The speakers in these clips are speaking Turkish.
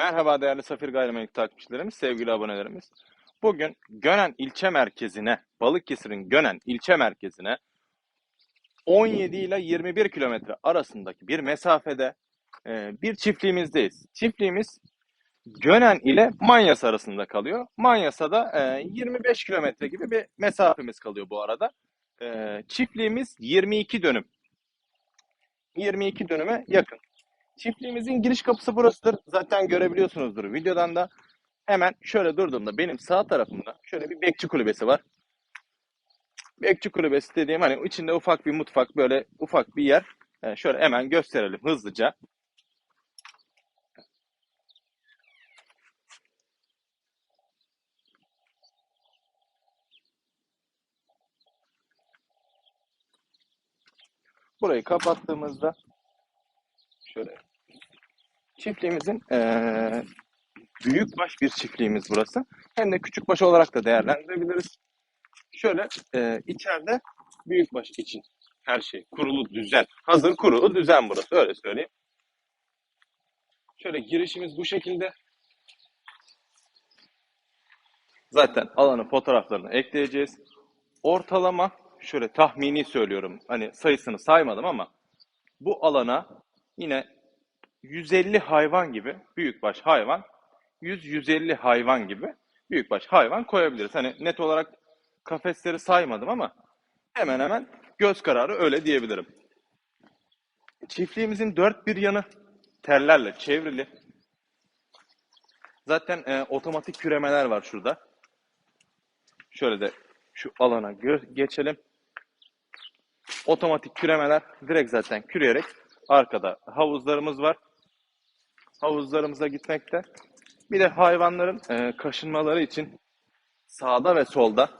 Merhaba değerli Safir Gayrimenkul takipçilerimiz, sevgili abonelerimiz. Bugün Gönen ilçe merkezine, Balıkesir'in Gönen ilçe merkezine 17 ile 21 kilometre arasındaki bir mesafede e, bir çiftliğimizdeyiz. Çiftliğimiz Gönen ile Manyas arasında kalıyor. Manyas'a e, 25 kilometre gibi bir mesafemiz kalıyor bu arada. E, çiftliğimiz 22 dönüm. 22 dönüme yakın. Çiftliğimizin giriş kapısı burasıdır. Zaten görebiliyorsunuzdur videodan da. Hemen şöyle durduğumda benim sağ tarafımda şöyle bir bekçi kulübesi var. Bekçi kulübesi dediğim hani içinde ufak bir mutfak böyle ufak bir yer. Ee, şöyle hemen gösterelim hızlıca. Burayı kapattığımızda çiftliğimizin eee büyükbaş bir çiftliğimiz burası. Hem de küçükbaş olarak da değerlendirebiliriz. Şöyle eee içeride büyükbaş için her şey kurulu düzen. Hazır kurulu düzen burası öyle söyleyeyim. Şöyle girişimiz bu şekilde. Zaten alanın fotoğraflarını ekleyeceğiz. Ortalama şöyle tahmini söylüyorum. Hani sayısını saymadım ama bu alana yine 150 hayvan gibi büyükbaş hayvan 100-150 hayvan gibi büyükbaş hayvan koyabiliriz. Hani net olarak kafesleri saymadım ama hemen hemen göz kararı öyle diyebilirim. Çiftliğimizin dört bir yanı tellerle çevrili. Zaten e, otomatik küremeler var şurada. Şöyle de şu alana geçelim. Otomatik küremeler direkt zaten küreyerek arkada havuzlarımız var. Havuzlarımıza gitmekte. Bir de hayvanların e, kaşınmaları için sağda ve solda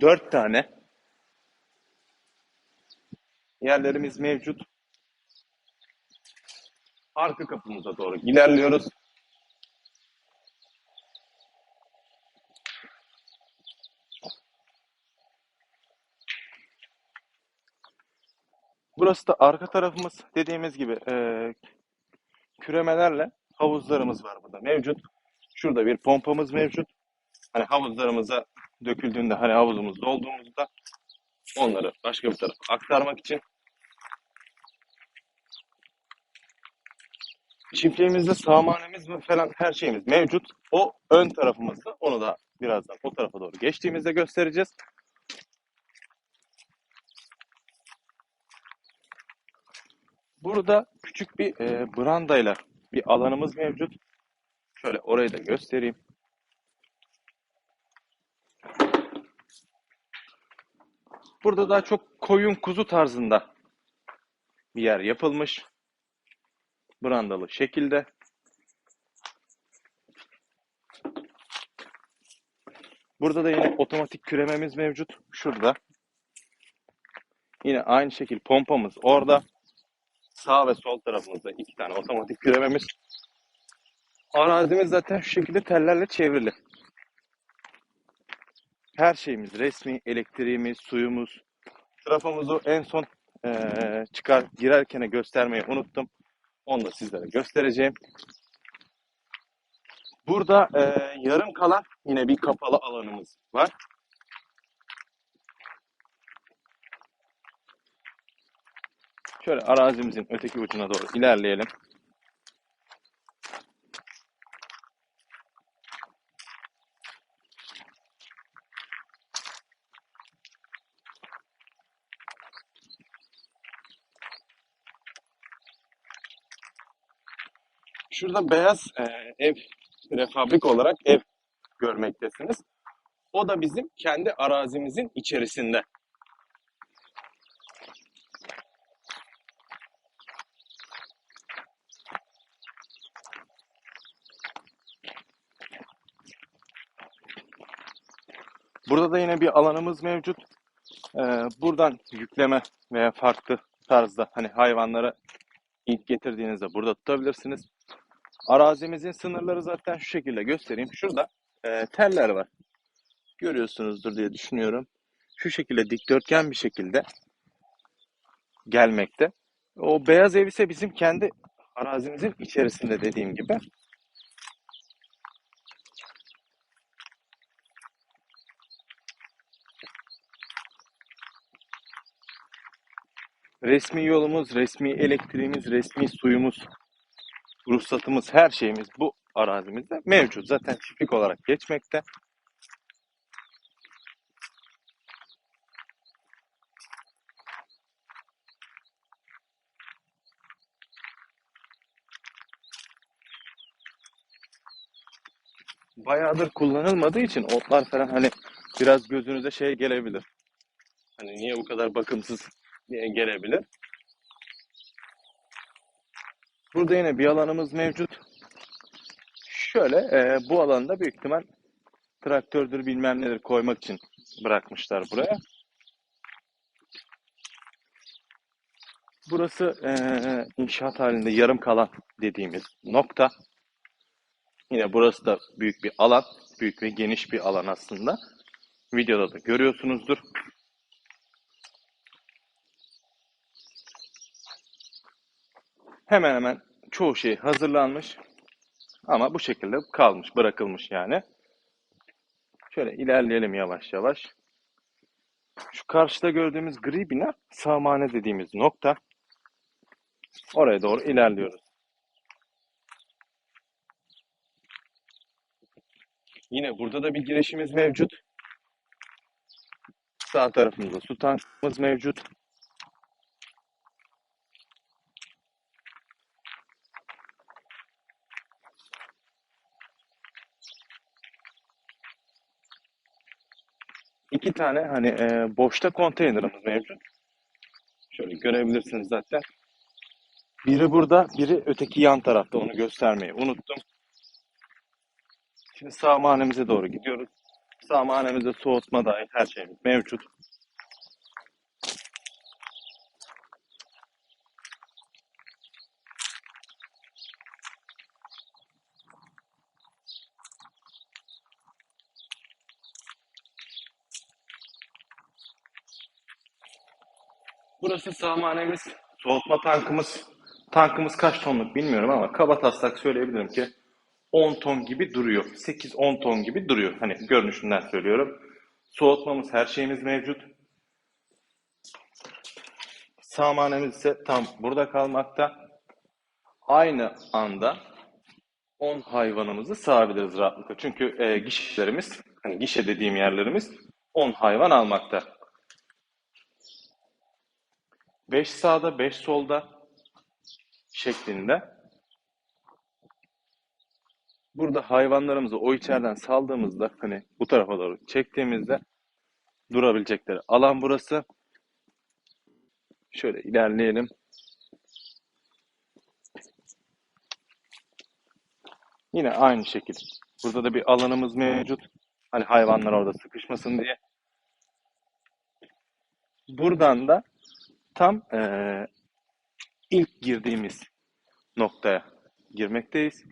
dört tane yerlerimiz mevcut. Arka kapımıza doğru ilerliyoruz. Burası da arka tarafımız dediğimiz gibi e, küremelerle havuzlarımız var burada mevcut. Şurada bir pompamız mevcut. Hani havuzlarımıza döküldüğünde hani havuzumuz dolduğumuzda onları başka bir tarafa aktarmak için. Çiftliğimizde samanemiz ve falan her şeyimiz mevcut. O ön tarafımızda onu da birazdan o tarafa doğru geçtiğimizde göstereceğiz. Burada küçük bir e, brandayla bir alanımız mevcut. Şöyle orayı da göstereyim. Burada daha çok koyun kuzu tarzında bir yer yapılmış. Brandalı şekilde. Burada da yine otomatik kürememiz mevcut. Şurada. Yine aynı şekil pompamız orada. Sağ ve sol tarafımızda iki tane otomatik kürememiz. Arazimiz zaten şu şekilde tellerle çevrili. Her şeyimiz resmi, elektriğimiz, suyumuz. Trafomuzu en son eee, çıkar girerken göstermeyi unuttum. Onu da sizlere göstereceğim. Burada eee, yarım kalan yine bir kapalı alanımız var. Şöyle arazimizin öteki ucuna doğru ilerleyelim. Şurada beyaz e, ev prefabrik olarak ev görmektesiniz. O da bizim kendi arazimizin içerisinde. Burada da yine bir alanımız mevcut. Ee, buradan yükleme veya farklı tarzda hani hayvanları ilk getirdiğinizde burada tutabilirsiniz. Arazimizin sınırları zaten şu şekilde göstereyim. Şurada e, teller var. Görüyorsunuzdur diye düşünüyorum. Şu şekilde dikdörtgen bir şekilde gelmekte. O beyaz ev ise bizim kendi arazimizin içerisinde dediğim gibi. Resmi yolumuz, resmi elektriğimiz, resmi suyumuz, ruhsatımız, her şeyimiz bu arazimizde mevcut. Zaten çiftlik olarak geçmekte. Bayağıdır kullanılmadığı için otlar falan hani biraz gözünüze şey gelebilir. Hani niye bu kadar bakımsız gelebilir. Burada yine bir alanımız mevcut. Şöyle e, bu alanda büyük ihtimal traktördür bilmem nedir koymak için bırakmışlar buraya. Burası e, inşaat halinde yarım kalan dediğimiz nokta. Yine burası da büyük bir alan. Büyük ve geniş bir alan aslında. Videoda da görüyorsunuzdur. Hemen hemen çoğu şey hazırlanmış. Ama bu şekilde kalmış, bırakılmış yani. Şöyle ilerleyelim yavaş yavaş. Şu karşıda gördüğümüz gri bina sağmane dediğimiz nokta. Oraya doğru ilerliyoruz. Yine burada da bir girişimiz mevcut. Sağ tarafımızda su tankımız mevcut. İki tane hani e, boşta konteynerımız mevcut. Şöyle görebilirsiniz zaten. Biri burada, biri öteki yan tarafta. Onu göstermeyi unuttum. Şimdi sağmanemize doğru gidiyoruz. Sağmanemizde soğutma dahil her şeyimiz mevcut. Burası sağmanemiz, soğutma tankımız. Tankımız kaç tonluk bilmiyorum ama kaba taslak söyleyebilirim ki 10 ton gibi duruyor. 8-10 ton gibi duruyor. Hani görünüşünden söylüyorum. Soğutmamız, her şeyimiz mevcut. Sağmanemiz ise tam burada kalmakta. Aynı anda 10 hayvanımızı sağabiliriz rahatlıkla. Çünkü e, gişelerimiz, hani gişe dediğim yerlerimiz 10 hayvan almakta. 5 sağda, 5 solda şeklinde. Burada hayvanlarımızı o içeriden saldığımızda hani bu tarafa doğru çektiğimizde durabilecekleri alan burası. Şöyle ilerleyelim. Yine aynı şekilde. Burada da bir alanımız mevcut. Hani hayvanlar orada sıkışmasın diye. Buradan da tam eee, ilk girdiğimiz noktaya girmekteyiz.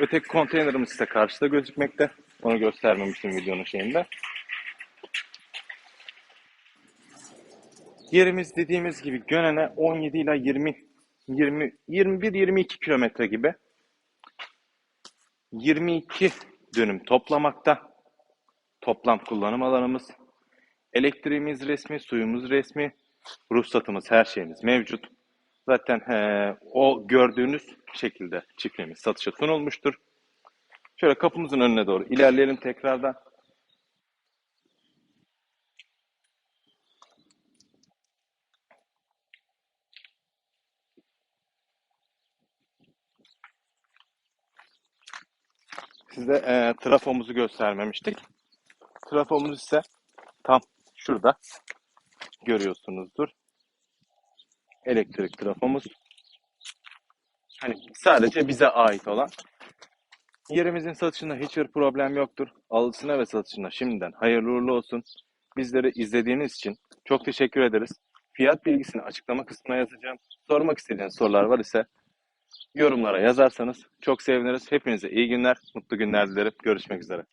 Öteki konteynerimiz ise karşıda gözükmekte. Onu göstermemiştim videonun şeyinde. Yerimiz dediğimiz gibi Gönen'e 17 ile 20 20 21 22 kilometre gibi 22 dönüm toplamakta. Toplam kullanım alanımız. Elektriğimiz resmi, suyumuz resmi, ruhsatımız, her şeyimiz mevcut. Zaten eee, o gördüğünüz şekilde çiftliğimiz satışa sunulmuştur. Şöyle kapımızın önüne doğru ilerleyelim tekrardan. Size eee trafomuzu göstermemiştik. Trafomuz ise tam şurada görüyorsunuzdur. Elektrik trafomuz. Hani sadece bize ait olan. Yerimizin satışında hiçbir problem yoktur. Alısına ve satışına şimdiden hayırlı uğurlu olsun. Bizleri izlediğiniz için çok teşekkür ederiz. Fiyat bilgisini açıklama kısmına yazacağım. Sormak istediğiniz sorular var ise yorumlara yazarsanız çok seviniriz. Hepinize iyi günler, mutlu günler dilerim. Görüşmek üzere.